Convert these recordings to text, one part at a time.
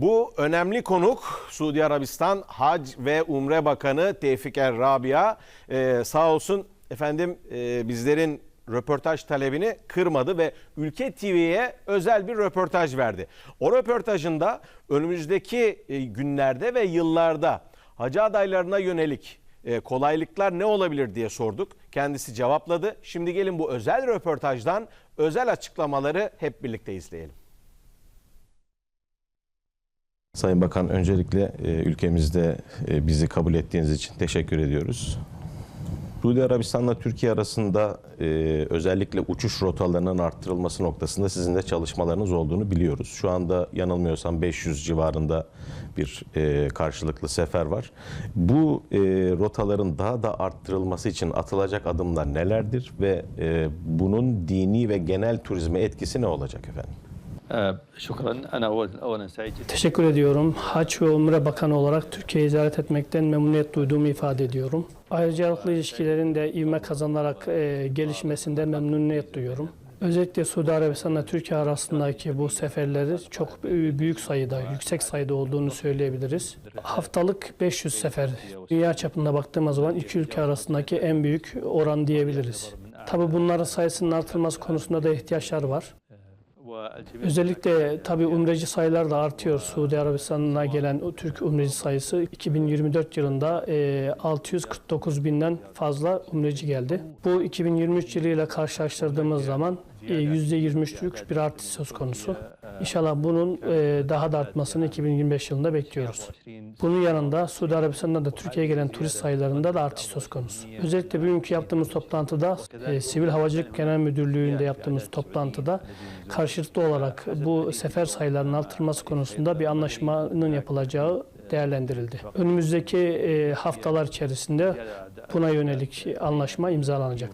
Bu önemli konuk Suudi Arabistan Hac ve Umre Bakanı Tevfik Er Rabia. Ee, sağ olsun efendim e, bizlerin röportaj talebini kırmadı ve Ülke TV'ye özel bir röportaj verdi. O röportajında önümüzdeki e, günlerde ve yıllarda hacı adaylarına yönelik e, kolaylıklar ne olabilir diye sorduk. Kendisi cevapladı. Şimdi gelin bu özel röportajdan özel açıklamaları hep birlikte izleyelim. Sayın Bakan öncelikle e, ülkemizde e, bizi kabul ettiğiniz için teşekkür ediyoruz. Suudi Arabistan'la Türkiye arasında e, özellikle uçuş rotalarının arttırılması noktasında sizin de çalışmalarınız olduğunu biliyoruz. Şu anda yanılmıyorsam 500 civarında bir e, karşılıklı sefer var. Bu e, rotaların daha da arttırılması için atılacak adımlar nelerdir ve e, bunun dini ve genel turizme etkisi ne olacak efendim? Teşekkür ediyorum. Haç ve Umre Bakanı olarak Türkiye'yi ziyaret etmekten memnuniyet duyduğumu ifade ediyorum. Ayrıcalıklı ilişkilerin de ivme kazanarak e, gelişmesinde memnuniyet duyuyorum. Özellikle Suudi Arabistan'la Türkiye arasındaki bu seferleri çok büyük sayıda, yüksek sayıda olduğunu söyleyebiliriz. Haftalık 500 sefer. Dünya çapında baktığımız zaman iki ülke arasındaki en büyük oran diyebiliriz. Tabi bunların sayısının artırılması konusunda da ihtiyaçlar var. Özellikle tabi umreci sayılar da artıyor. Suudi Arabistan'ına gelen Türk umreci sayısı 2024 yılında e, 649 binden fazla umreci geldi. Bu 2023 yılıyla karşılaştırdığımız zaman %23'lük bir artış söz konusu. İnşallah bunun e, daha da artmasını 2025 yılında bekliyoruz. Bunun yanında Suudi Arabistan'da da Türkiye'ye gelen turist sayılarında da artış söz konusu. Özellikle bugünkü yaptığımız toplantıda e, Sivil Havacılık Genel Müdürlüğü'nde yaptığımız toplantıda karşılıklı olarak bu sefer sayılarının artırılması konusunda bir anlaşmanın yapılacağı değerlendirildi. Önümüzdeki e, haftalar içerisinde buna yönelik anlaşma imzalanacak.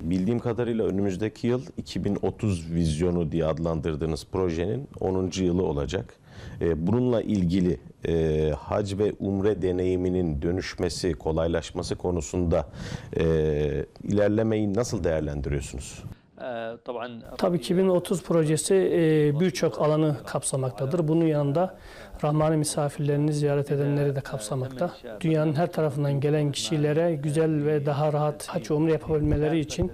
Bildiğim kadarıyla önümüzdeki yıl 2030 vizyonu diye adlandırdığınız projenin 10. yılı olacak. Ee, Bununla ilgili e, hac ve umre deneyiminin dönüşmesi, kolaylaşması konusunda e, ilerlemeyi nasıl değerlendiriyorsunuz? Tabii 2030 projesi e, birçok alanı kapsamaktadır. Bunun yanında Rahmani misafirlerini ziyaret edenleri de kapsamakta. Dünyanın her tarafından gelen kişilere güzel ve daha rahat haç umre yapabilmeleri için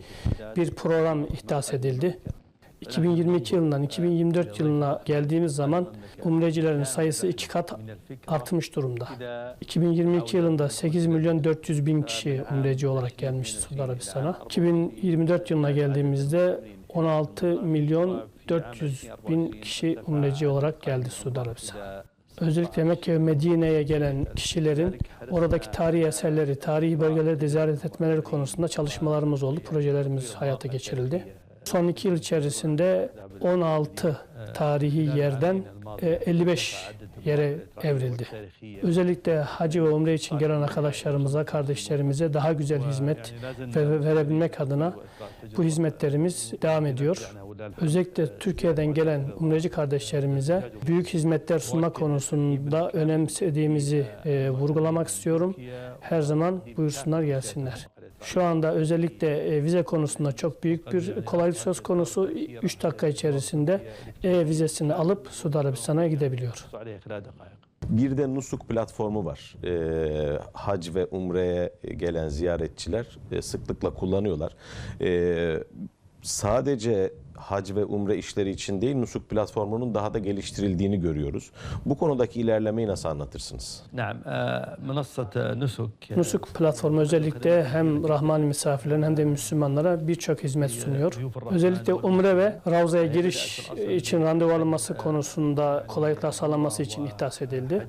bir program ihdas edildi. 2022 yılından 2024 yılına geldiğimiz zaman umrecilerin sayısı iki kat artmış durumda. 2022 yılında 8 milyon 400 bin kişi umreci olarak gelmişti Suudi Arabistan'a. 2024 yılına geldiğimizde 16 milyon 400 bin kişi umreci olarak geldi Suudi Arabistan'a. Özellikle Mekke ve Medine'ye gelen kişilerin oradaki tarihi eserleri, tarihi bölgeleri de ziyaret etmeleri konusunda çalışmalarımız oldu, projelerimiz hayata geçirildi. Son iki yıl içerisinde 16 tarihi yerden e, 55 yere evrildi. Özellikle hacı ve umre için gelen arkadaşlarımıza, kardeşlerimize daha güzel hizmet ve- verebilmek adına bu hizmetlerimiz devam ediyor. Özellikle Türkiye'den gelen umreci kardeşlerimize büyük hizmetler sunma konusunda önemsediğimizi e, vurgulamak istiyorum. Her zaman buyursunlar gelsinler. Şu anda özellikle e, vize konusunda çok büyük bir kolaylık söz konusu. 3 dakika içerisinde e vizesini alıp Suudi Arabistan'a gidebiliyor. Bir de Nusuk platformu var. E, hac ve Umre'ye gelen ziyaretçiler e, sıklıkla kullanıyorlar. E, sadece hac ve umre işleri için değil Nusuk platformunun daha da geliştirildiğini görüyoruz. Bu konudaki ilerlemeyi nasıl anlatırsınız? Nusuk platformu özellikle hem Rahman misafirlerin hem de Müslümanlara birçok hizmet sunuyor. Özellikle umre ve Ravza'ya giriş için randevu alınması konusunda kolaylıklar sağlanması için ihdas edildi.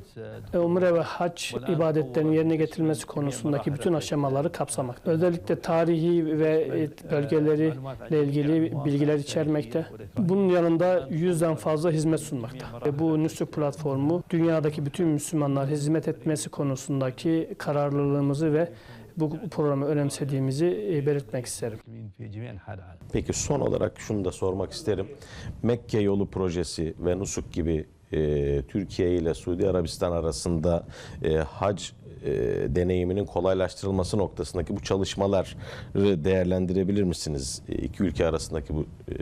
E, umre ve hac ibadetlerinin yerine getirilmesi konusundaki bütün aşamaları kapsamak. Özellikle tarihi ve bölgeleriyle ilgili bilgiler için içermekte. Bunun yanında yüzden fazla hizmet sunmakta. Ve bu Nüsük platformu dünyadaki bütün Müslümanlar hizmet etmesi konusundaki kararlılığımızı ve bu programı önemsediğimizi e, belirtmek isterim. Peki son olarak şunu da sormak isterim. Mekke yolu projesi ve Nusuk gibi e, Türkiye ile Suudi Arabistan arasında e, hac e, deneyiminin kolaylaştırılması noktasındaki bu çalışmaları değerlendirebilir misiniz? E, iki ülke arasındaki bu e,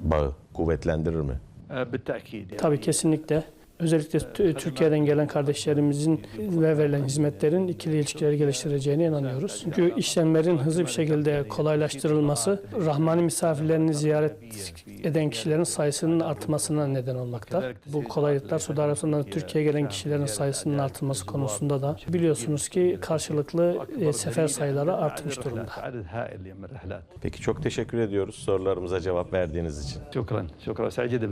bağı kuvvetlendirir mi? E, Tabii kesinlikle özellikle Türkiye'den gelen kardeşlerimizin ve verilen hizmetlerin ikili ilişkileri geliştireceğine inanıyoruz. Çünkü işlemlerin hızlı bir şekilde kolaylaştırılması, Rahmani misafirlerini ziyaret eden kişilerin sayısının artmasına neden olmakta. Bu kolaylıklar Suudi Arabistan'dan Türkiye'ye gelen kişilerin sayısının artılması konusunda da biliyorsunuz ki karşılıklı e, sefer sayıları artmış durumda. Peki çok teşekkür ediyoruz sorularımıza cevap verdiğiniz için. Çok Şükran. Şükran. Sadece de